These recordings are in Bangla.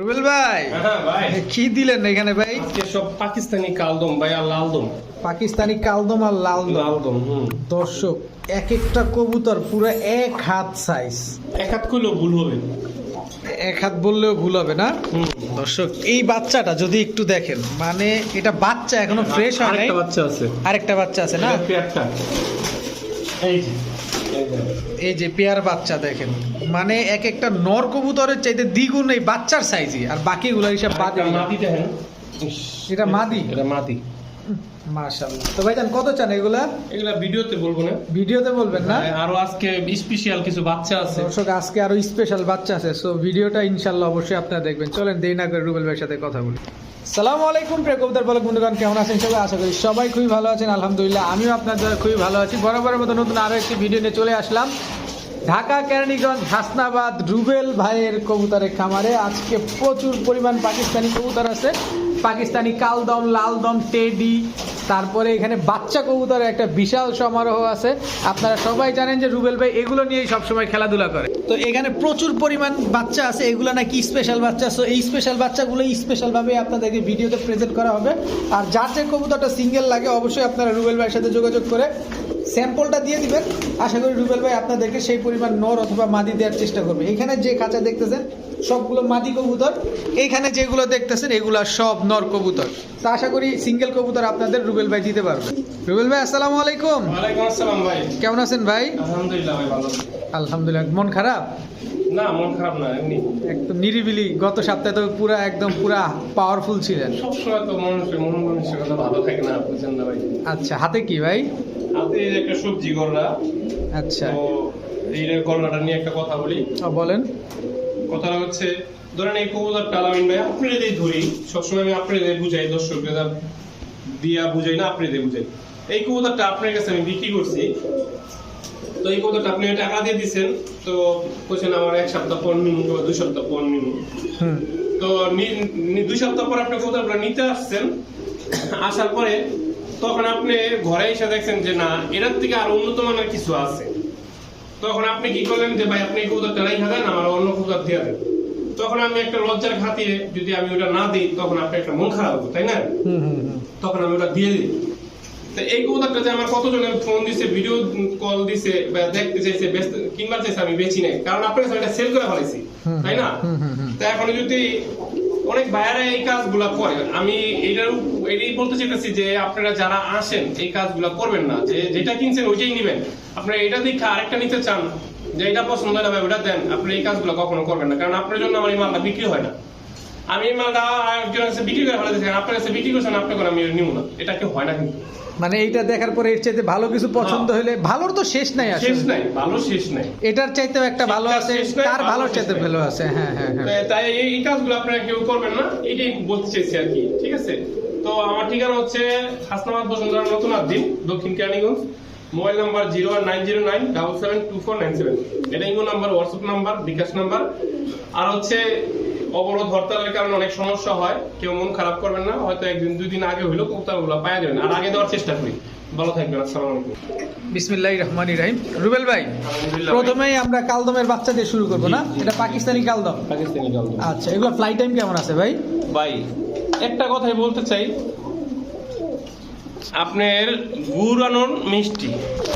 রুবেল ভাই। হ্যাঁ ভাই। কি দিলেন এখানে ভাই? সব পাকিস্তানি কালদম ভাই আর লালদম। পাকিস্তানি কালদম আর লালদম। লালদম হুম। দর্শক এক একটা কবুতর পুরো এক হাত সাইজ এক হাত করলেও ভুল হবে। এক হাত বললেও ভুল হবে না? দর্শক এই বাচ্চাটা যদি একটু দেখেন মানে এটা বাচ্চা এখনও ফ্রেশ হয় নাই? আরেকটা বাচ্চা আছে। আরেকটা বাচ্চা আছে না? এই যে। এই যে। পেয়ার বাচ্চা দেখেন। মানে এক একটা নর কবুতরের চাইতে দ্বিগুণ এই বাচ্চার সাইজই আর বাকিগুলো হিসাব বাদ এটা মাদি? এটা মাদি মাশাআল্লাহ। তো ভাইজান কত চান এগুলা? এগুলা ভিডিওতে বলব না। ভিডিওতে বলবেন না? আরও আজকে স্পেশাল কিছু বাচ্চা আছে। দর্শক আজকে আরও স্পেশাল বাচ্চা আছে। সো ভিডিওটা ইনশাল্লাহ অবশ্যই আপনারা দেখবেন। চলেন দেরি না করে রুবেল ভাইয়ের সাথে কথা বলি। সালামু আলাইকুম প্রিয় কবিতার বলক বন্ধুগণ, কেমন আছেন সবাই? আশা করি সবাই খুবই ভালো আছেন। আলহামদুলিল্লাহ, আমিও আপনাদের খুবই ভালো আছি। বরাবরের মতো নতুন আরও একটি ভিডিও নিয়ে চলে আসলাম। ঢাকা, কেরানীগঞ্জ, হাসনাবাদ, রুবেল ভাইয়ের কবুতরের খামারে। আজকে প্রচুর পরিমাণ পাকিস্তানি কবুতর আছে। পাকিস্তানি কালদম, লালদম, টেডি তারপরে এখানে বাচ্চা কবুতরের একটা বিশাল সমারোহ আছে। আপনারা সবাই জানেন যে রুবেল ভাই এগুলো নিয়েই সবসময় খেলাধুলা করে। তো এখানে প্রচুর পরিমাণ বাচ্চা আছে, এগুলো নাকি স্পেশাল বাচ্চা। সো এই স্পেশাল বাচ্চাগুলো স্পেশালভাবে আপনাদেরকে ভিডিওতে প্রেজেন্ট করা হবে। আর যার যে কবুতরটা সিঙ্গেল লাগে, অবশ্যই আপনারা রুবেল ভাইয়ের সাথে যোগাযোগ করে স্যাম্পলটা দিয়ে দিবেন। আশা করি রুবেল ভাই আপনাদেরকে সেই পরিমাণ নর অথবা মাদি দেওয়ার চেষ্টা করবে। এখানে যে খাঁচা দেখতেছেন, সবগুলো মাদি কবুতর। এইখানে যেগুলো দেখতেছেন, এগুলা সব নর কবুতর। তা আশা করি সিঙ্গেল কবুতর আপনাদের রুবেল ভাই দিতে পারবে। রুবেল ভাই আসসালামু আলাইকুম। ওয়ালাইকুম আসসালাম ভাই। কেমন আছেন ভাই? আলহামদুলিল্লাহ ভাই ভালো আছি। আলহামদুলিল্লাহ মন খারাপ? না মন খারাপ না এমনি। একদম নিরিবিলি গত সপ্তাহে তো পুরা একদম পুরা পাওয়ারফুল ছিলেন। সবসময় তো মানুষের মন মানসিকতা ভালো থাকে না বুঝছেন না ভাই? আচ্ছা হাতে কি ভাই? হাতে একটা সবজি গড়লা আচ্ছা। তো এই যে নিয়ে একটা কথা বলি। ও, বলেন। কথাটা হচ্ছে ধরেন এই কবুতরটা আলামিন ভাই আপনাদের ধরি। সবসময় আমি আপনাদের বুঝাই দর্শকদের দিয়া বুঝাই না আপনাদের বুঝাই। এই কবুতরটা আপনার কাছে আমি বিক্রি করছি। তো এই কবুতরটা আপনি টাকা দিয়ে দিচ্ছেন তো বলছেন আমার এক সপ্তাহ পর নিমু বা দুই সপ্তাহ পর নিমু। হুম। তো দুই সপ্তাহ পর আপনি কবুতরগুলো নিতে আসছেন আসার পরে তখন আপনি ঘরে এসে দেখছেন যে না এটার থেকে আরও উন্নত মানের কিছু আছে। তখন আপনি কি করলেন যে ভাই আপনি এই কবুতরটা নাই খাবেন আমার অন্য কবুতর দিয়ে দেন। তখন আমি একটা লজ্জার খাতিরে যদি আমি ওটা না দিই তখন আপনি একটা মন খারাপ হবে তাই না? তখন আমি ওটা দিয়ে দিই। তো এই কবুতরটা যে আমার কতজন ফোন দিছে ভিডিও কল দিছে বা দেখতে চাইছে ব্যস্ত কিনবার চাইছে আমি নাই। কারণ আপনার কাছে এটা সেল করে ফেলাইছি তাই না। তা এখন যদি অনেক ভাইয়ারা এই কাজগুলা করে আমি এটার এটাই বলতে চাইতেছি যে আপনারা যারা আসেন এই কাজগুলা করবেন না। যে যেটা কিনছেন ওইটাই নিবেন। আপনারা এটা দেখে আরেকটা নিতে চান যে এটা পছন্দ হয় না ভাই ওটা দেন। আপনি এই কাজগুলো কখনো করবেন না কারণ আপনার জন্য আমার এই মালটা বিক্রি হয় না। আমি এই মালটা একজনের কাছে বিক্রি করে ফেলাতে চাই আপনার কাছে বিক্রি করছেন আপনাকে আমি নিব না। এটা কেউ হয় না কিন্তু? মানে এইটা দেখার পরে এর চাইতে ভালো কিছু পছন্দ হলে ভালোর তো শেষ নাই আসলে। শেষ নাই ভালো শেষ নাই। এটার চাইতেও একটা ভালো আছে তার ভালো চাইতে ভালো আছে হ্যাঁ হ্যাঁ হ্যাঁ। তাই- তাই এই এই কাজগুলো আপনারা কেউ করবেন না এটাই বলতে চাইছি আর কি ঠিক আছে? তো আমার ঠিকানা হচ্ছে হাসনাবাদ বসুন্ধরা নতুন আদিন দক্ষিণ Keraniganj. Mobile number zero one nine zero nine double seven two four nine seven. এটা imo number WhatsApp number bKash number. আর হচ্ছে অবরোধ হরতালের কারণে অনেক সমস্যা হয়। কেউ মন খারাপ করবেন না হয়তো একদিন দুই দিন আগে হইল কবুতরগুলো পাওয়া যাবেন আর আগে দেওয়ার চেষ্টা করি। ভালো থাকবেন আসসালামু আলাইকুম। বিসমিল্লাহ রহমান রাহিম। রুবেল ভাই প্রথমেই আমরা কালদমের বাচ্চা দিয়ে শুরু করব না? এটা পাকিস্তানি কালদম। পাকিস্তানি কালদম। আচ্ছা এগুলো ফ্লাই টাইম কেমন আছে ভাই? ভাই একটা কথাই বলতে চাই। আপনার গুড় আনন মিষ্টি।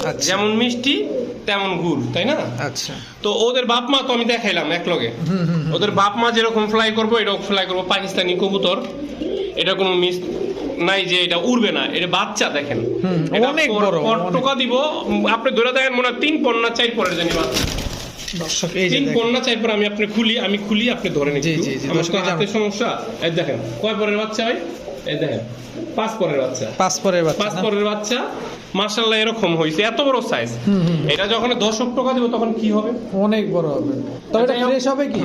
আচ্ছা। যেমন মিষ্টি তেমন গুড় তাই না? আচ্ছা। তো ওদের বাপ মা তো আমি দেখাইলাম এক লগে হুম হুম হুম। ওদের বাপ মা যেরকম ফ্লাই করব এরকম ফ্লাই করব। পাকিস্তানি কবুতর এটা কোনো মিস নাই যে এটা উড়বে না এটা বাচ্চা দেখেন। অনেক বড়, পর অনেক। টোকা দিব। আপনি ধরে দেখেন মনে হয় তিন পন্না চার পরের জানি বাচ্চা। দর্শক এই যে। পন্না চার পর আমি আপনি খুলি আমি খুলি আপনি ধরে নিচ্ছি আমার হাতে সমস্যা এই দেখেন কয় পরের বাচ্চা হয় এই দেখেন পাঁচ বাচ্চা। পাঁচ বাচ্চা পাঁচ বাচ্চা মার্শাল্লাহ এরকম হয়েছে এত বড় সাইজ হুম, হুম। এটা যখন দশক টাকা দিব তখন কি হবে? অনেক বড় হবে। তবে এটা ফ্রেশ হবে কি?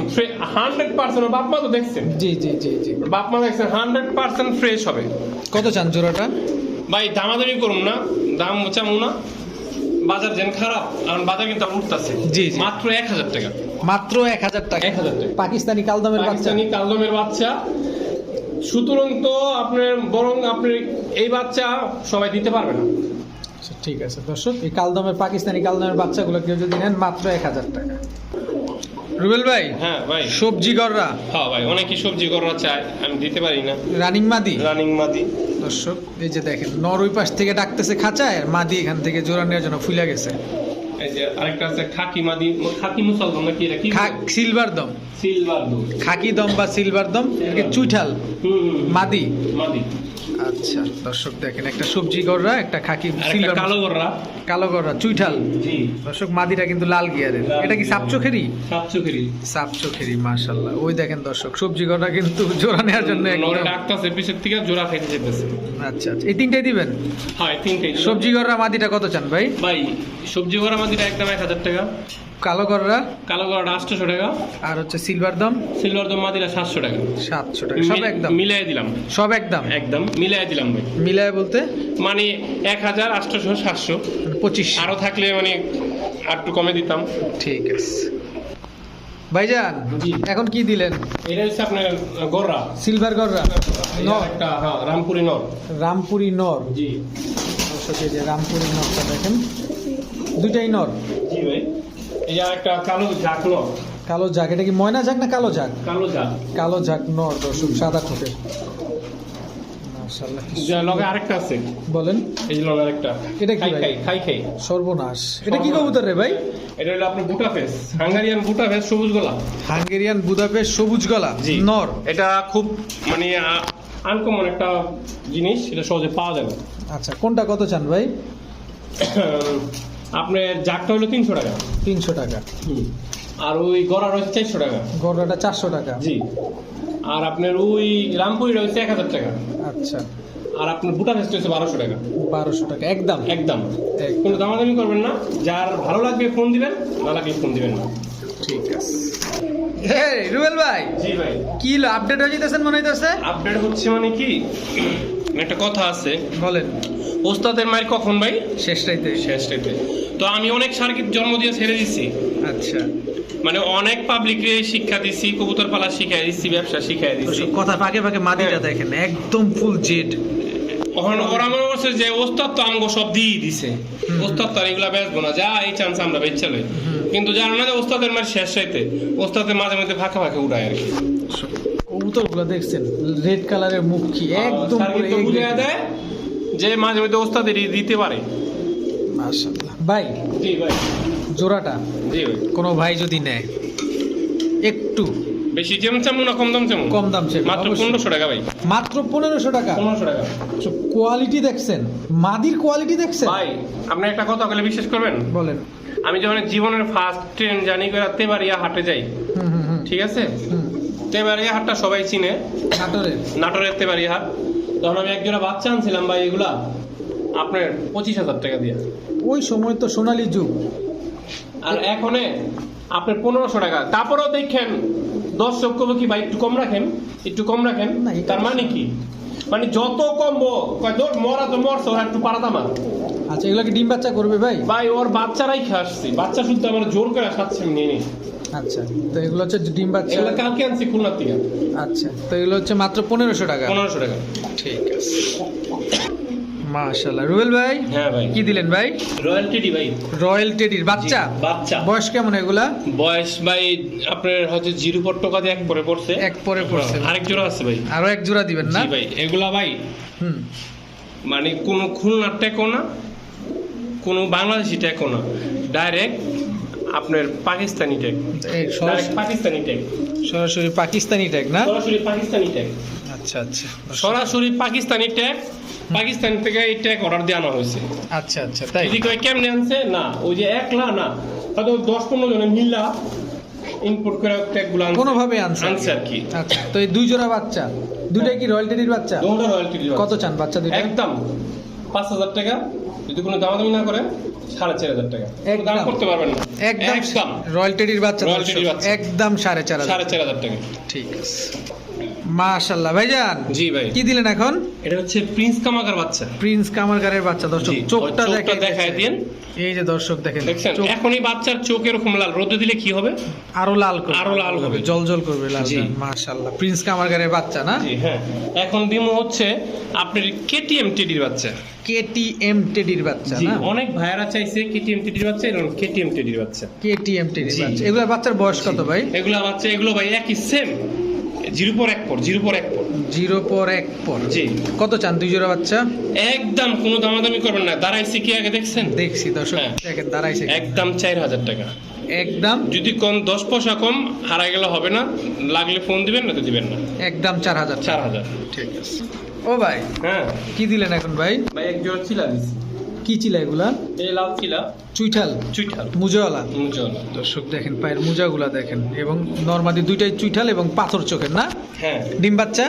হান্ড্রেড পার্সেন্ট বাপ মা তো দেখছেন। জি জি জি জি। বাপ মা দেখছেন হান্ড্রেড পার্সেন্ট ফ্রেশ হবে। কত চান জোড়াটা? ভাই দামাদামি করুন না দাম চামু না। বাজার যেন খারাপ কারণ বাজার কিন্তু উঠতেছে। জি, জি। মাত্র এক হাজার টাকা। মাত্র এক হাজার টাকা। এক হাজার টাকা। পাকিস্তানি কালদমের বাচ্চা? পাকিস্তানি কালদমের বাচ্চা। সুতরাং তো আপনার বরং আপনি এই বাচ্চা সবাই দিতে পারবে না। আচ্ছা, ঠিক আছে দর্শক এই কালদমের পাকিস্তানি কালদমের বাচ্চাগুলো কেউ যদি নেন মাত্র এক হাজার টাকা। রুবেল ভাই হ্যাঁ ভাই। সবজি গররা? হ্যাঁ ভাই অনেকে সবজি করা চায় আমি দিতে পারি না। রানিং মাদি? রানিং মাদি। দর্শক এই যে দেখেন নর ওই পাশ থেকে ডাকতেছে খাঁচায় আর মাদি এখান থেকে জোড়া নেওয়ার জন্য ফুলে গেছে। এই যে আরেকটা আছে খাকি মাদি খাকি মুসলমান নাকি এটা কি সিলভার দম। সিলভার খাকি দম বা সিলভার দম চুইঠাল। মাদি। মাদি। আচ্ছা দর্শক দেখেন একটা সবজি গররা একটা খাকি সিলভার কালো গররা। কালো গররা চুইঠাল। জি। দর্শক মাদিটা কিন্তু লাল গিয়ারের। এটা কি গিয়ারের। সাপচোখেরই? সাতচুকেরি সাপচোখেরই মাশাল্লাহ। ওই দেখেন দর্শক সবজি গররা কিন্তু জোড়া নেওয়ার জন্য একদম ডাকতেছে পিছের থেকে জোড়া খাইতে যেতেছে। আচ্ছা আচ্ছা। এই তিনটাই দিবেন? হয় তিনটেই সবজি গররা মাদিটা কত চান ভাই? ভাই সবজি গড়া মাদিটা একদম এক হাজার টাকা। কালো গররা কালো গড়াটা আটশোশো টাকা। আর হচ্ছে সিলভার দম সিলভার দম মাদিটা সাতশো টাকা। সাতশো টাকা। সব একদম? মিলাই দিলাম। সব একদম? একদম। মিলাই দিলাম ভাই। মিলায় বলতে? মানে এক হাজার আটশোশো সাতশো। পঁচিশ। আরও থাকলে মানে আর একটু কমে দিতাম। ঠিক আছে। ভাইজান। এখন কি দিলেন? এটা হচ্ছে আপনার গররা। সিলভার গররা? নর? একটা হ্যাঁ রামপুরি নর। রামপুরি নর? জি। যে রামপুরি নরটা দেখেন। দুইটাই নর? জি ভাই। এই একটা কালো ঝাঁক নর কালো এটা কি ময়না জাগ না কালো জাগ কালো ঝাঁক। কালো জাগ নর দর্শক সাদা লগে আরেকটা আছে। বলেন। এই যে লগে আরেকটা। এটা কি খাই ভাই? খাই খাই খাই। সর্বনাশ। এটা কি কবুতর রে ভাই? এটা হলো হাঙ্গারিয়ান ফেস সবুজ গোলা। হাঙ্গেরিয়ান সবুজ গলা নর। এটা খুব মানে আনকমন একটা জিনিস এটা সহজে পাওয়া যাবে। আচ্ছা কোনটা কত চান ভাই? আপনার জাগটা হলো তিনশো টাকা। তিনশো টাকা। আর ওই গড়া রয়েছে চারশো টাকা। গড়াটা চারশো টাকা। জি। আর আপনার ওই রামপুরি রয়েছে এক হাজার টাকা। আচ্ছা। আর আপনার বুটা ফেস্ট হচ্ছে বারোশো টাকা। বারোশো টাকা একদম। একদম। এক। কোনো দামাদামি করবেন না। যার ভালো লাগবে ফোন দিবেন না লাগলে ফোন দিবেন না। ঠিক আছে। রুবেল ভাই। জি ভাই। কি আপডেট হয়ে যেতেছেন মনে হইতেছে? আপডেট হচ্ছে মানে কি? একটা কথা আছে। বলেন। ওস্তাদের মায়ের কখন ভাই? শেষ রাইতে। শেষ রেতে তো আমি অনেক সার্কিট জন্ম দিয়ে ছেড়ে দিচ্ছি আচ্ছা। মানে অনেক পাবলিককে শিক্ষা দিচ্ছি কবুতর পালা শিখাই দিচ্ছি ব্যবসা শিখাই দিচ্ছি কথা ফাঁকে ফাঁকে মাদিটা হ্যাঁ। দেখেন একদম ফুল জেড ওখানে ওরা মনে করছে যে ওস্তাদ তো আমাকে সব দিয়ে দিছে। ওস্তাদ তো আর এগুলা বেচবো না যা এই চান্স আমরা বেচ। কিন্তু জানো না যে ওস্তাদের মার শেষ চাইতে ওস্তাদের মাঝে মধ্যে ফাঁকা ফাঁকে উড়ায় আর কি। কবুতরগুলো দেখছেন রেড কালারের মুখ কি? একদম বুঝে দেয় যে মাঝে মধ্যে ওস্তাদের দিতে পারে। মাশাআল্লাহ। ভাই জি ভাই। জোড়াটা জি ভাই। কোনো ভাই যদি নেয় একটু বেশি যেম চামু না কম দাম চামু কম দাম চাইবে, মাত্র পনেরোশো টাকা ভাই। মাত্র পনেরোশো টাকা? পনেরোশো টাকা। কোয়ালিটি দেখছেন? মাদির কোয়ালিটি দেখছেন? ভাই আপনি একটা কথা বলে বিশ্বাস করবেন? বলেন। আমি যখন জীবনের ফার্স্ট ট্রেন জার্নি করে তেবাড়িয়া হাটে যাই হুম হুম হুম ঠিক আছে? তেবাড়িয়া হাটটা সবাই চিনে। নাটোরের নাটোরের তেবাড়িয়া হাট। তখন আমি একজোড়া বাচ্চা আনছিলাম ভাই এগুলা আপনার পঁচিশ হাজার টাকা দিয়ে। ওই সময় তো সোনালী যুগ। আর এখনে আপনার পনেরোশো টাকা। তারপরেও দেখেন দর্শক কবে কি ভাই একটু কম রাখেন? একটু কম রাখেন? তার মানে কি? মানে যত কমবো কয় মরা তো মরছে ওরা একটু পারাতাম। আচ্ছা এগুলো কি ডিম বাচ্চা করবে ভাই? ভাই ওর বাচ্চারাই খেয়ে আসছি। বাচ্চা শুনতে আমার জোর করে খাচ্ছে নিয়ে আচ্ছা তো এগুলো হচ্ছে ডিম বাচ্চা এগুলো কালকে আনছি খুলনার থেকে। আচ্ছা তো এগুলো হচ্ছে মাত্র পনেরোশো টাকা। পনেরোশো টাকা। ঠিক আছে। মাশাল্লাহ রুবেল ভাই হ্যাঁ ভাই। কি দিলেন ভাই? রয়্যাল টেডি ভাই। রয়্যাল টেডির বাচ্চা? বাচ্চা। বয়স কেমন এগুলা? বয়স ভাই আপনার হচ্ছে জিরো পর টাকা দিয়ে এক পরে পড়ছে। এক পরে পড়ছে। আরেক জোড়া আছে ভাই। আরও এক জোড়া দিবেন না? জি ভাই এগুলা ভাই। হুম। মানে কোনো খুলনার টেকো না কোনো বাংলাদেশি টেকো না। ডাইরেক্ট আপনার পাকিস্তানি ডাইরেক্ট পাকিস্তানি টেক সরাসরি পাকিস্তানি ট্যাগ না? সরাসরি পাকিস্তানি টেক আচ্ছা আচ্ছা। সরাসরি পাকিস্তানি ট্যাগ পাকিস্তান থেকে এই ট্যাগ অর্ডার দেওয়া হয়েছে। আচ্ছা আচ্ছা তাই। যদি কয় কেমনে আনছে? না ওই যে একলা না। হয়তো দশ পনেরো জনে মিল্লা ইম্পোর্ট করে ট্যাগগুলো কোনোভাবে আনছে আনছে আর কি। আচ্ছা তো এই দুই জোড়া বাচ্চা? দুইটাই কি রয়্যাল টেডির বাচ্চা দুটো রয়্যালটি কত চান বাচ্চা দুইটা? একদম। পাঁচ হাজার টাকা। যদি কোনো দামাদামি না করেন সাড়ে চার হাজার টাকা। দাম করতে পারবেন না। একদম একদম রয়্যাল টেডির বাচ্চা। একদম সাড়ে চার সাড়ে চার হাজার টাকা। ঠিক আছে। মাশাল্লাহ ভাইজান জি ভাই। কি দিলেন এখন? এটা হচ্ছে প্রিন্স কামাকার বাচ্চা। প্রিন্স কামারগারের বাচ্চা দর্শক চোখটা দেখে দেখায় দিন। এই যে দর্শক দেখেন চোখ এখনই বাচ্চার চোখ এরকম লাল রোদে দিলে কি হবে? আরও লাল করবে। আরও লাল হবে। জল জল করবে লাল জি। মাশাল্লাহ প্রিন্স কামারগারের বাচ্চা না? জি হ্যাঁ। এখন দিমো হচ্ছে আপনার কেটিএম টেডির বাচ্চা। কেটিএম টেডির বাচ্চা না? অনেক ভাইয়ারা চাইছে কেটিএম টেডির বাচ্চা এরকম কেটিএম টেডির বাচ্চা। কেটিএম টেডির বাচ্চা। এগুলা বাচ্চার বয়স কত ভাই? এগুলা বাচ্চা এগুলো ভাই একই সেম জিরো পর এক পর জিরো পর এক পর। জিরো পর এক পর। জি। কত চান দুই জোড়া বাচ্চা? একদম কোনো দামাদামি করবেন না। দাঁড়াইছে কি আগে দেখছেন? দেখছি দর্শক হ্যাঁ। দেখেন দাঁড়াইছে। একদম চার হাজার টাকা। একদম? যদি কম দশ পয়সা কম হারাই গেলে হবে না। লাগলে ফোন দিবেন না তো দিবেন না। একদম চার হাজার চার হাজার। ঠিক আছে। ও ভাই হ্যাঁ। কি দিলেন এখন ভাই? ভাই এক জোড়া চিলা দিছি। কি ছিল এগুলা? এই লাল চিলা চুইঠাল। চুইঠাল। মুজাওয়ালা। মুজল দর্শক দেখেন পায়ের মুজাগুলা দেখেন এবং নর্মাদি দুইটাই চুইঠাল এবং পাথর চোখের না? হ্যাঁ। ডিম বাচ্চা?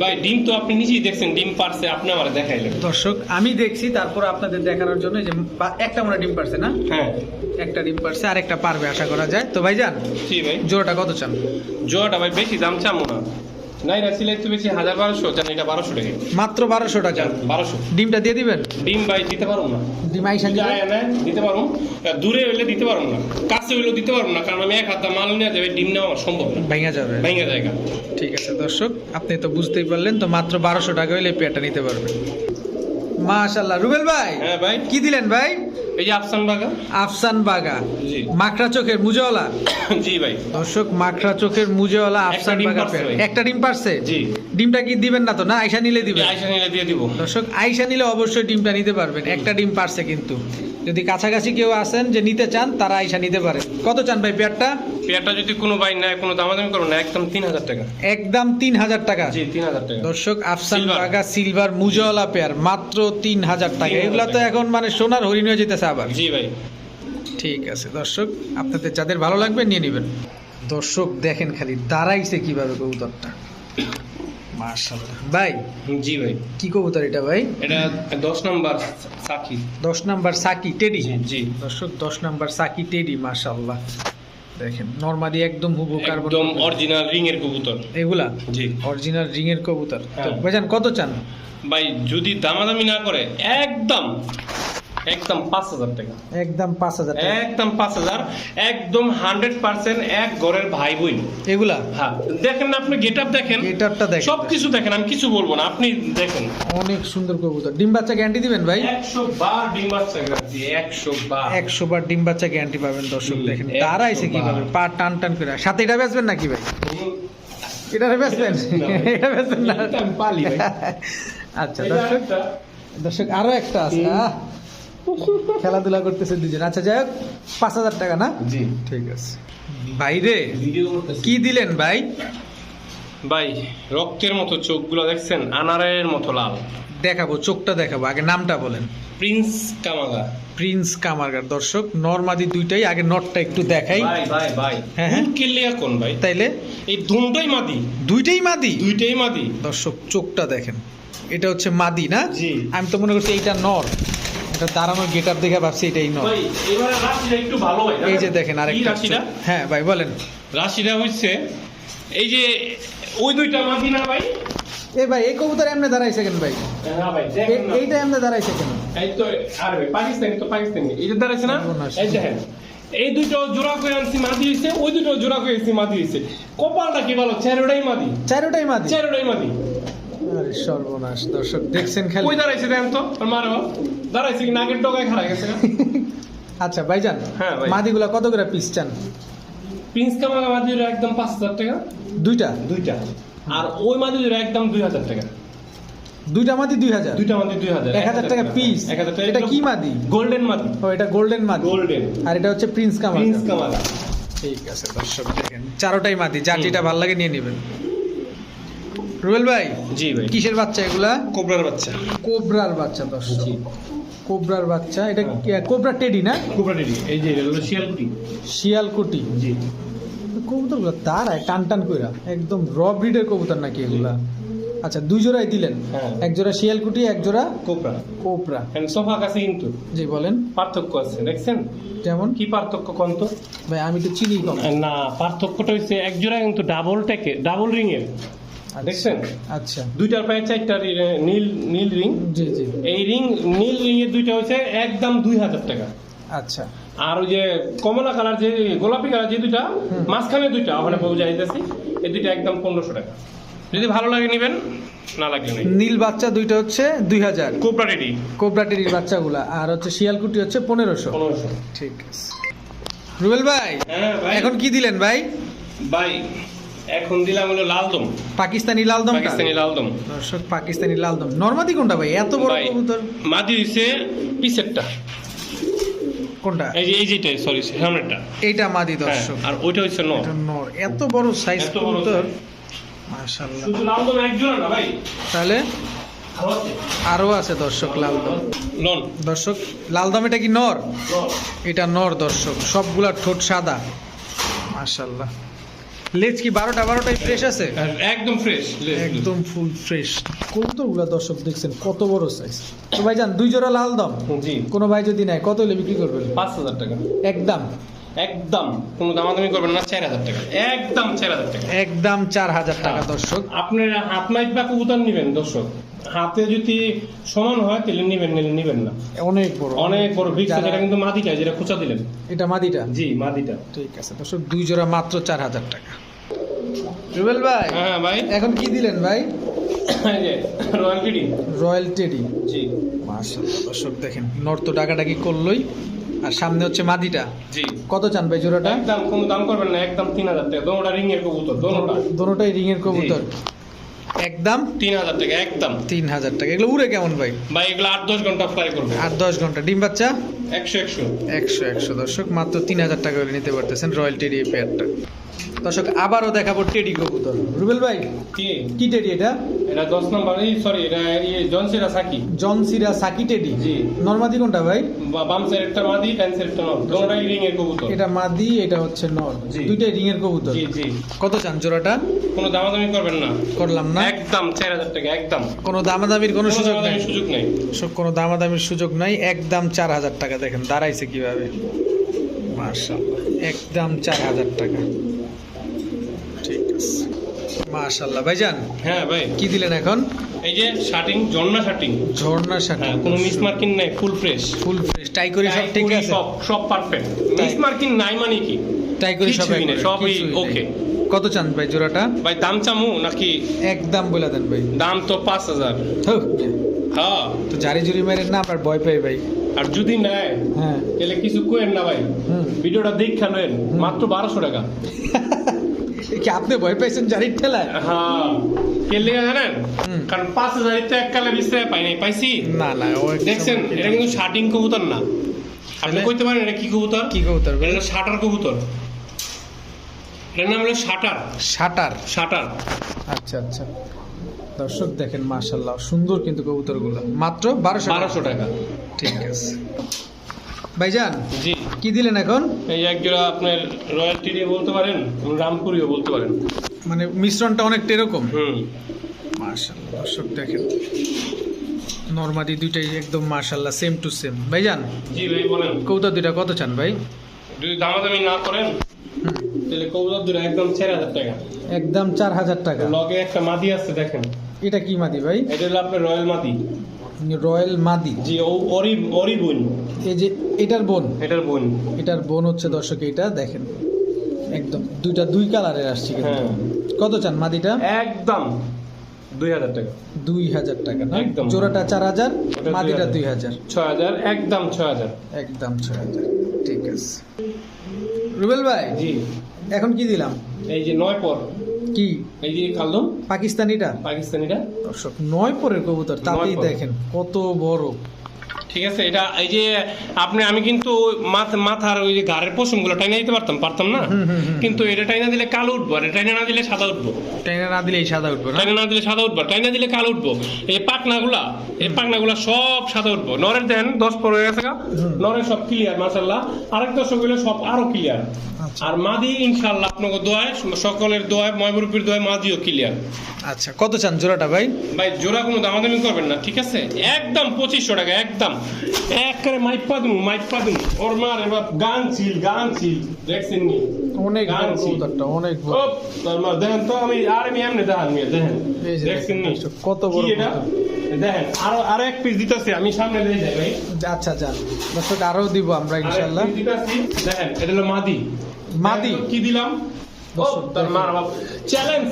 ভাই ডিম তো আপনি নিজেই দেখছেন ডিম পারছে আপনি আমার দেখাইলেন। দর্শক আমি দেখছি তারপর আপনাদের দেখানোর জন্য যে একটা মনে ডিম পারছে না? হ্যাঁ। একটা ডিম পারছে আর একটা পারবে আশা করা যায়। তো ভাই যান জি ভাই। জোড়াটা কত চান? জোয়াটা ভাই বেশি দাম চামো না। না বেশি হাজার বারোশো জান এটা বারোশো টাকা মাত্র বারোশো টাকা। বারোশো। ডিমটা দিয়ে দিবেন? ডিম ভাই দিতে পারব না। ডিম আইসা দিতে পারব। দূরে হইলে দিতে পারব না। কাছে দিতে পারব না কারণ আমি এক হাতে মাল নিয়ে যাবে ডিম নেওয়া সম্ভব না। ভেঙে যাবে। ভেঙে জায়গা ঠিক আছে দর্শক আপনি তো বুঝতেই পারলেন তো মাত্র বারোশো টাকা হলে এই পেয়ারটা নিতে পারবেন। মাশাল্লাহ রুবেল ভাই হ্যাঁ ভাই। কি দিলেন ভাই? এই যে আফসান বাগা? আফসান বাগা। জি। মাকড়া চোখের মুজওয়ালা? জি ভাই। দর্শক মাকড়া চোখের মুজওয়ালা আফসান বাগা। একটা ডিম পারছে? জি। ডিমটা কি দিবেন না তো? না আয়সা নিলে দিবেন? আইসা নিলে দিয়ে দিব। দর্শক আয়সা নিলে অবশ্যই ডিমটা নিতে পারবেন। একটা ডিম পারছে কিন্তু। যদি কাছাকাছি কেউ আসেন যে নিতে চান তারা আইসা নিতে পারে। কত চান ভাই পেয়ারটা? পেয়ারটা যদি কোনো ভাই নেয় কোনো দামাদামি করো না একদম তিন হাজার টাকা। একদম তিন হাজার টাকা। জি তিন হাজার টাকা। দর্শক আফসান। বাগা সিলভার মুজাওয়ালা পেয়ার মাত্র তিন হাজার টাকা। 3,000 এগুলা তো এখন মানে সোনার হরিণ হয়ে যেতেছে আবার। জি ভাই। ঠিক আছে দর্শক আপনাদের যাদের ভালো লাগবে নিয়ে নেবেন। দর্শক দেখেন খালি দাঁড়াইছে কীভাবে কবুতরটা। মার্শাল্লাহ ভাই জি ভাই। কি কবুতর এটা ভাই? এটা দশ নাম্বার সাকি দশ নাম্বার সাকি টেডি? জি জি। দর্শক দশ নাম্বার সাকি টেডি মার্শাল্লাহ দেখেন নর্মালি একদম হুবু কার্বন একদম অরিজিনাল রিং এর কবুতর। এগুলা? জি। অরিজিনাল রিং এর কবুতর। তো হ্যাঁ। ভাইজান কত চান? ভাই যদি দামাদামি না করে একদম একদম পাঁচ হাজার টাকা। একদম পাঁচ হাজার একদম পাঁচ হাজার একদম হান্ড্রেড পার্সেন্ট এক ঘরের ভাই বোন। এগুলা? হ্যাঁ দেখেন না আপনি গেট আপ দেখেন। গেটআপটা দেখেন। সব কিছু দেখেন আমি কিছু বলব না আপনি দেখেন। অনেক সুন্দর কবুতর। ডিম বাচ্চা গ্যারান্টি দিবেন ভাই? একশো বার ডিম বাচ্চা গ্যারান্টি একশো বার। একশো বার ডিম বাচ্চা গ্যারান্টি পাবেন দর্শক দেখেন। একশো দাঁড়াইছে কীভাবে? বার। পা টান টান করে। সাথে এটা বেচবেন নাকি ভাই? এটা বেচবেন? এটা বেচবেন না? পালি ভাই। আচ্ছা দর্শক। দর্শক আরও একটা আছে খেলাধুলা করতেছে দুজন। আচ্ছা যাই হোক পাঁচ হাজার টাকা না? জি। ঠিক আছে। বাইরে ভিডিও করতেছি। কি দিলেন ভাই? ভাই রক্তের মতো চোখগুলো দেখছেন আনারের মতো লাল। দেখাবো চোখটা দেখাবো আগে নামটা বলেন। প্রিন্স কামাগা। প্রিন্স কামারগার দর্শক নর্মাদি দুইটাই আগে নটটা একটু দেখাই। ভাই ভাই ভাই হ্যাঁ, হ্যাঁ। কেলিয়া কোন ভাই? তাইলে? এই দুটাই মাদি। দুইটাই মাদি? দুইটাই মাদি। দর্শক চোখটা দেখেন। এটা হচ্ছে মাদি না। আমি তো মনে করছি এইটা নর। এটা দাঁড়ানোর গেট আপ দেখে ভাবছি এটাই রাশিটা একটু ভালো এই যে দেখেন আরেকটা রাশিটা? হ্যাঁ ভাই বলেন। রাশিটা হচ্ছে এই যে ওই দুইটা না ভাই? এই ভাই এই কবুতর এমনি দাঁড়াইছে কেন ভাই? হ্যাঁ ভাই এইটা এমনি দাঁড়াইছে কেন? এই তো আরে ভাই পাকিস্তানি তো পাকিস্তানি। এই যে দাঁড়াইছে না? এই দেখেন এই দুটো জোড়া করে আনছি মাদি হইছে ওই দুটো জোড়া করে আনছি মাদি হইছে। কপালটা কি ভালো? চারোটাই মাদি। চারোটাই মাদি। চারোটাই মাদি। আরে সর্বনাশ। দর্শক দেখছেন খালি? কই দাঁড়াইছে দেখেন তো? আর মারো। দাঁড়াইছে কি ডগায় খাড়া গেছে না? আচ্ছা ভাইজান হ্যাঁ, ভাই। মাদিগুলা কত করে পিস চান? প্রিন্স কামাগা একদম পাঁচ হাজার টাকা। দুইটা? দুইটা। আর ওই মাদি হলো একদম দুই হাজার টাকা। দুইটা মাদি দুই হাজার? দুইটা মাদি দুই হাজার এক হাজার টাকা পিস এক হাজার টাকা। এটা কি মাদি গোল্ডেন মাদি ও এটা গোল্ডেন মাদি গোল্ডেন আর এটা হচ্ছে প্রিন্স কামার প্রিন্স কামাগা ঠিক আছে দর্শক দেখেন চারোটাই মাদি হুম। যেটা ভালো লাগে নিয়ে নেবেন। রুবেল ভাই? জি ভাই। কিসের বাচ্চা এগুলা? কোবরার বাচ্চা। কোবরার বাচ্চা দর্শক। জি। কোবরার বাচ্চা এটা কি- কোবরা টেডি না? কোবরা টেডি এই যে এটা হলো শিয়ালকুটি। শিয়ালকুটি। জি। কবুতরগুলো দাঁড়ায় টান টান কইরা। একদম র ব্রিডের কবুতর নাকি এগুলা? আচ্ছা দুই জোড়াই দিলেন। হ্যাঁ। এক জোড়া শিয়ালকুটি এক জোড়া কোবরা। কোবরা। এন্ড সোফা কাছে কিন্তু জি বলেন। পার্থক্য আছে দেখছেন? যেমন কি পার্থক্য কোন তো? ভাই আমি তো চিনি কম। না পার্থক্যটা হচ্ছে এক জোড়া কিন্তু ডাবল টেকে ডাবল রিং এর দেখছেন? আচ্ছা। দুইটার পায়ে চারটা নীল নীল রিং। জি জি। এই রিং নীল রিং এর দুইটা হচ্ছে একদম দুই হাজার টাকা। আচ্ছা। আর ওই যে কমলা কালার যে গোলাপি কালার যে দুইটা মাঝখানে দুইটা ওখানে বউ যাইতেছি এই দুইটা একদম পনেরোশো টাকা। যদি ভালো লাগে নেবেন না লাগলে নীল বাচ্চা দুইটা হচ্ছে দুই হাজার। Copra ready. কোবরা টেরির বাচ্চাগুলা। আর হচ্ছে শিয়ালকুটি হচ্ছে পনেরোশো। পনেরোশো। ঠিক আছে। রুবেল ভাই হ্যাঁ ভাই। এখন কি দিলেন ভাই? ভাই এখন দিলাম হলো লালদম। পাকিস্তানি লালদম পাকিস্তানি লালদম। দর্শক পাকিস্তানি লালদম। নর্মাদি কোনটা ভাই? এত বড় কবুতর। মাদি হইছে পিসেরটা। কোনটা? এই যে এই যেটা সরি সামনেরটা। এইটা মাদি হ্যাঁ, দর্শক। আর ওইটা হচ্ছে নর। নর। এত বড় সাইজ কবুতর। মাশাআল্লাহ। শুধু লালদম না ভাই? তাহলে? আরও আছে। দর্শক লালদম। দর্শক লালদম এটা কি নর? নর। এটা নর দর্শক। সবগুলা ঠোঁট সাদা। মাশাআল্লাহ। লেজ কি বারোটা? বারোটাই ফ্রেশ আছে? একদম ফ্রেশ একদম ফুল ফ্রেশ কবুতরগুলা দর্শক দেখছেন? কত বড় সাইজ তো ভাইজান দুই জোড়া লাল দম? জি। কোনো ভাই যদি নেয় কত হলে বিক্রি করবেন? পাঁচ হাজার টাকা। একদম? একদম। কোনো দামাদামি করবেন না চার হাজার টাকা। একদম চার হাজার টাকা। একদম চার হাজার টাকা হ্যাঁ। দর্শক। আপনার হাত মাইট বা কবুতর নিবেন দর্শক। হাতে যদি সমান হয় তাহলে নিবেন নিলে নিবেন না। অনেক বড়। অনেক বড় যারা- যেটা কিন্তু মাদিটা যেটা খোঁচা দিলেন। এটা মাদিটা? জি মাদিটা। ঠিক আছে দর্শক দুই জোড়া মাত্র চার হাজার টাকা। রুবেল ভাই হ্যাঁ ভাই। এখন কি দিলেন ভাই? রয়্যাল কিডি রয়্যাল টেডি। জি। মাশাআল্লাহ দর্শক দেখেন নর্ত ডাকাডাকি করলোই। আর সামনে হচ্ছে মাদিটা। জি। কত চান ভাই জোড়াটা? একদম কোনো দাম করবেন না একদম তিন হাজার টাকা। দোনোটা রিং এর কবুতর দোনোটা। দোনোটাই রিং এর কবুতর একদম তিন হাজার টাকা একদম তিন হাজার টাকা। এগুলো উড়ে কেমন ভাই? ভাই এগুলো আট দশ ঘণ্টা ফ্লাই করবে। আট দশ ঘণ্টা। ডিম বাচ্চা? একশো একশো। একশো একশো। দর্শক মাত্র তিন হাজার টাকা করে নিতে পারতেছেন রয়্যাল টেরি পেয়ারটা দর্শক আবারও দেখাবো টেডি কবুতর। রুবেল ভাই কি? কি টেডি এটা? এটা দশ নম্বর এই সরি এটা ইয়ে জনসিরা সাকি জন সিরা সাকি টেডি? জি। নর্মাদি কোনটা ভাই? বাম সাইড একটা মাদি ডান সাইড একটা নর। দোনোটাই রিং এর কবুতর। এটা মাদি এটা হচ্ছে নর। দুইটাই রিং এর কবুতর। জি জি। কত চান জোড়াটা? কোনো দামাদামি করবেন না। করলাম না। একদম চার হাজার টাকা একদম। কোনো দামাদামির কোনো সুযোগ নেই। সুযোগ নেই। সব কোনো দামাদামির সুযোগ নাই। একদম চার হাজার টাকা দেখেন দাঁড়াইছে কীভাবে। মার্শাল্লাহ একদম চার হাজার টাকা। মার্শাল্লাহ ভাইজান হ্যাঁ ভাই। কি দিলেন এখন? এই যে শার্টিং জন্না শার্টিং ঝর্ণা শাটি হ্যাঁ কোনো মিস মার্কিং নাই ফুল ফ্রেশ ফুল ফ্রেশ টাই করে সব ঠিক আছে? সব সব পারফেক্ট মিস মার্কিং নাই মানে কি? টাই করে সব সবই okay। কত চান ভাই জোড়াটা? ভাই দাম চামু নাকি? একদম বলে দেন ভাই। দাম তো পাঁচ হাজার। হো, হ্যাঁ। তো জারি জুরি মেরেন না আপনার ভয় পাই ভাই। আর যদি নেয় হ্যাঁ। তাহলে কিছু কোয়েন না ভাই। ভিডিওটা দেখা নেন মাত্র বারোশো টাকা। কি আপনি ভয় পাইছেন জারির ঠেলায়? হ্যাঁ জানেন? কারণ পাঁচ হাজার তো এককালে বিস্তারে পাই নাই পাইছি? না না দেখছেন এটা কিন্তু শার্টিং কবুতর না। আপনি কইতে পারেন এটা কি কবুতর? কি কবুতর? এটা শাটার কবুতর। এটার নাম হলো শাটার। শাটার? শাটার। আচ্ছা আচ্ছা। দর্শক দেখেন মাশাল্লাহ সুন্দর কিন্তু কবুতরগুলো। মাত্র বারোশো বারোশো টাকা। ঠিক আছে। ভাইজান জি। কি দিলেন এখন? এই এক জোড়া আপনার রয়্যাল রয়্যালটি বলতে পারেন রামপুরিও বলতে পারেন। মানে মিশ্রণটা অনেকটা এরকম? হুম। মাশাল্লাহ দর্শক দেখেন। নর্মাদি দুইটাই একদম মাশাল্লাহ সেম টু সেম ভাইজান? জি ভাই বলেন। কবুতর দুইটা কত চান ভাই? যদি দামাদামি না করেন তাহলে কবুতর দুটো একদম চার হাজার টাকা। একদম চার হাজার টাকা। লগে একটা মাদি আছে দেখেন। এটা কি মাদি ভাই? এটা হলো আপনার রয়্যাল মাদি। রয়্যাল মাদি। জি ওরি ওরি বোন। এই যে এটার বোন। এটার বোন। এটার বোন হচ্ছে দর্শক এটা দেখেন। একদম দুইটা দুই কালারের আসছে হ্যাঁ। কত চান মাদিটা? একদম। দুই হাজার টাকা। দুই হাজার টাকা না? একদম। জোড়াটা চার হাজার মাদিটা দুই হাজার। ছয় হাজার একদম ছয় হাজার। একদম ছয় হাজার ঠিক আছে। রুবেল ভাই জি। এখন কি দিলাম? এই যে নয় পর। কি? এই যে কালদম পাকিস্তানিটা? পাকিস্তানিটা। দর্শক নয় পরের কবুতর তাতেই দেখেন কত বড়। ঠিক আছে এটা এই যে আপনি আমি কিন্তু মাথার ওই যে গাড়ের পশমগুলো টাইনা দিতে পারতাম পারতাম না। কিন্তু এটা টাইনা দিলে কালো উঠবো আর টাইনা না দিলে সাদা উঠবো। টাইনা না দিলে সাদা উঠবে টাইনা না দিলে সাদা উঠবো টাইনা দিলে কালো উঠবো। এই পাকনা গুলা এই পাকনা গুলা সব সাদা উঠবো। নরের দেন দশ পর হয়ে গেছে নরের সব ক্লিয়ার মাসাল্লাহ আরেক দর্শক সব আরও ক্লিয়ার। আর মাদি ইনশাল্লাহ আপনাকে দোয়ায় সকলের দোয়ায় ময়মরূপীর দোয়ায় মাদিও ক্লিয়ার আচ্ছা কত চান জোড়াটা ভাই? ভাই জোড়া কোনো দামাদামি করবেন না ঠিক আছে? একদম পঁচিশশো টাকা একদম। একবারে মাইপা দিন মাইপা দিন ওর মার এবার গান ছিল গান ছিল দেখছেন নি? অনেক বড় গানছি। কবুতরটা অনেক ও তোর মা দেখেন তো আমি আর আমি এমনি দেখান মিয়া দেখেন। দেখছেন নি? কত বড় এটা? দেখেন আরও আরও এক পিস দিতেছি আমি সামনে দিয়ে যাই ভাই। আচ্ছা যান। দর্শক আরও দিব আমরা আরেক ইনশাল্লাহ দিতাছি। দেখেন এটা হলো মাদি। মাদি? কি দিলাম তোর দেখেন। মার চ্যালেঞ্জ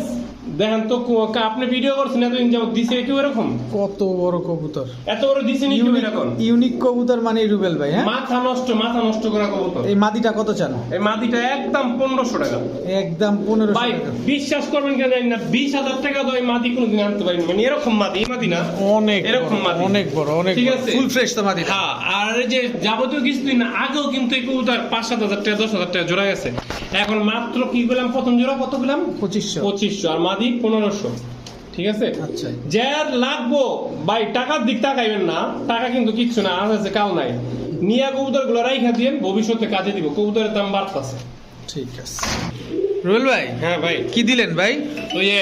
দেখেন তো আপনি ভিডিও করছেন এতদিন যাবত দিছে কেউ এরকম কত বড় কবুতর। এত বড় দিছে নি এরকম ইউনিক কবুতর মানে রুবেল ভাই হ্যাঁ? মাথা নষ্ট মাথা নষ্ট করা কবুতর। এই মাদিটা কত চান? এই মাটিটা একদম পনেরোশো টাকা। একদম পনেরোশো ভাই বিশ্বাস করবেন কেন জানি না বিশ হাজার টাকা তো এই মাটি কোনোদিন আনতে পারিনি। মানে এরকম মাটি এই মাটি না? অনেক এরকম মাদি। অনেক বড় অনেক ঠিক আছে। ফুল ফ্রেশ তো মাদিটা। হ্যাঁ আর এই যে যাবতীয় কিছুদিন আগেও কিন্তু এই কবুতর পাঁচ সাত হাজার টাকা দশ হাজার টাকা জোড়া গেছে। এখন মাত্র কি পেলাম প্রথম জোড়া কত পেলাম পঁচিশশো। পঁচিশশো। আর মাদি পনেরোশো ঠিক আছে? আচ্ছা। যার লাগবো ভাই টাকার দিক তাকাইবেন না টাকা কিন্তু কিচ্ছু না আজ আছে কাল নাই। নিয়া কবুতরগুলো রাইখা দিয়ে ভবিষ্যতে কাজে দিব কবুতরের দাম বাড়তেছে। ঠিক আছে। রুবেল ভাই? হ্যাঁ ভাই। কি দিলেন ভাই? ওই যে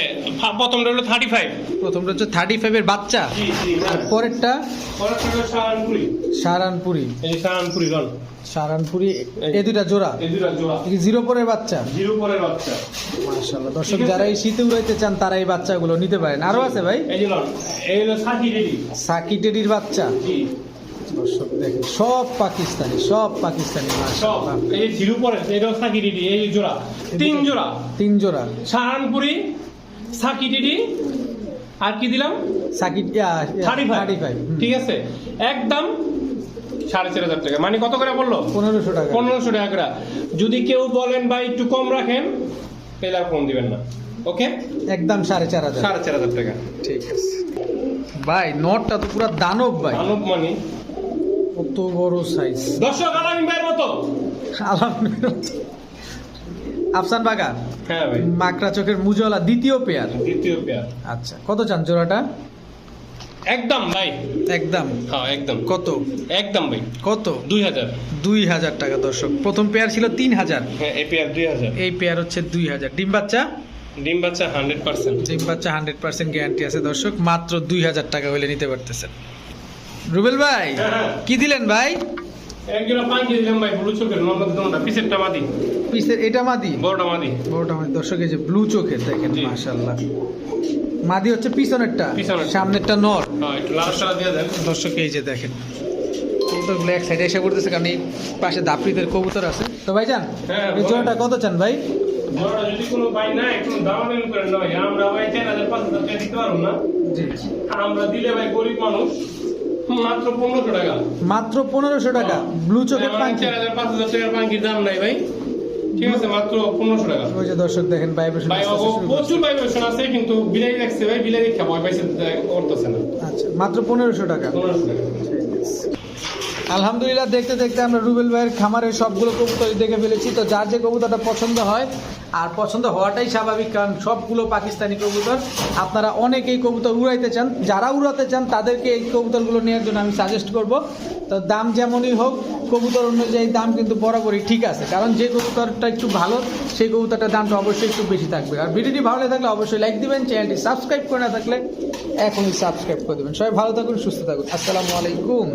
প্রথমটা হলো থার্টি ফাইভ প্রথমটা হচ্ছে থার্টি ফাইভের বাচ্চা। জি আর পরেরটা? সারানপুরি এই যে রন সারানপুরি এই দুইটা জোড়া? এই দুটা জোড়া। জিরো পরের বাচ্চা? জিরো পরের বাচ্চা। মাশাআল্লাহ দর্শক যারা এই শীতে উড়াইতে চান তারা এই বাচ্চাগুলো নিতে পারেন। আরও আছে ভাই? এই যে এই হলো সাকি রেডি সাকি টেডির বাচ্চা। জি। সব পাকিস্তানি সব পাকিস্তানি সব। এই পরে এটাও সাকি এই জোড়া তিন জোড়া। তিন জোড়া। সাহারানপুরি সাকি রেডি আর কি দিলাম? সাকি থার্টি ফাইভ ঠিক আছে? একদম সাড়ে চার হাজার টাকা। মানে কত করে বলল? পনেরোশো টাকা। পনেরোশো টাকা যদি কেউ বলেন ভাই একটু কম রাখেন তাহলে আর ফোন দিবেন না। ওকে? একদম সাড়ে চার হাজার। সাড়ে চার হাজার টাকা। ঠিক আছে। ভাই নটটা তো পুরো দানব ভাই। দানব মানি? কত বড় সাইজ দর্শক আলামিন ভাইয়ের মতো। আলহামদুলিল্লাহ আফসান বাগা হ্যাঁ ভাই। মাকড়া চোখের মুজলা দ্বিতীয় পেয়ার দ্বিতীয় পেয়ার আচ্ছা কত চান জোড়াটা? একদম ভাই। একদম? হ্যাঁ একদম। কত? একদম ভাই। কত? দুই হাজার। দুই হাজার টাকা দর্শক। প্রথম পেয়ার ছিল তিন হাজার। হ্যাঁ এই পেয়ার দুই হাজার। এই পেয়ার হচ্ছে দুই হাজার। ডিম বাচ্চা? ডিম বাচ্চা হান্ড্রেড পার্সেন্ট ডিম বাচ্চা হান্ড্রেড পার্সেন্ট গ্যারান্টি আছে দর্শক। মাত্র দুই হাজার টাকা হলে নিতে পারতেছেন। রুবেল ভাই। কি দিলেন ভাই? এটা মাদি? বড়টা মাদি। বড়টা মাদি। দর্শক এই যে ব্লু চোখের দেখেন। মাশাল্লাহ মাদি হচ্ছে পিছনেরটা পিছনেরটা। সামনেরটা নর। হ্যাঁ দর্শক এই যে দেখেন কবুতরগুলো এক সাইডে এসে করতেছে কারণ এই পাশে দাপড়িদের কবুতর আছে। তো ভাই যান হ্যাঁ, এই জোড়াটা কত চান ভাই? আমরা দিলে ভাই গরিব মানুষ। মাত্র পনেরোশো টাকা। মাত্র পনেরোশো টাকা। ব্লু চোখের চার হাজার পাঁচ হাজার টাকার দাম নাই ভাই। ঠিক আছে মাত্র পনেরোশো টাকা। ওই যে দর্শক দেখেন ভাইব্রেশন প্রচুর ভাইব্রেশন আছে কিন্তু বিলাই রাখছে ভাই বিলাই রেখা ভয় পাইছে করতেছে না। আচ্ছা মাত্র পনেরোশো টাকা। পনেরোশো টাকা। আলহামদুলিল্লাহ, দেখতে দেখতে আমরা রুবেল ভাইয়ের খামারের সবগুলো কবুতরই দেখে ফেলেছি। তো যার যে কবুতরটা পছন্দ হয়, আর পছন্দ হওয়াটাই স্বাভাবিক, কারণ সবগুলো পাকিস্তানি কবুতর। আপনারা অনেকেই কবুতর উড়াইতে চান, যারা উড়াতে চান, তাদেরকে এই কবুতরগুলো নেওয়ার জন্য আমি সাজেস্ট করব। তো দাম যেমনই হোক, কবুতর অনুযায়ী দাম কিন্তু বরাবরই ঠিক আছে। কারণ যে কবুতরটা একটু ভালো, সেই কবুতরটার দামটা অবশ্যই একটু বেশি থাকবে। আর ভিডিওটি ভালো থাকলে অবশ্যই লাইক দিবেন, চ্যানেলটি সাবস্ক্রাইব করে না থাকলে এখনই সাবস্ক্রাইব করে দেবেন। সবাই ভালো থাকুন, সুস্থ থাকুন। আসসালামু আলাইকুম।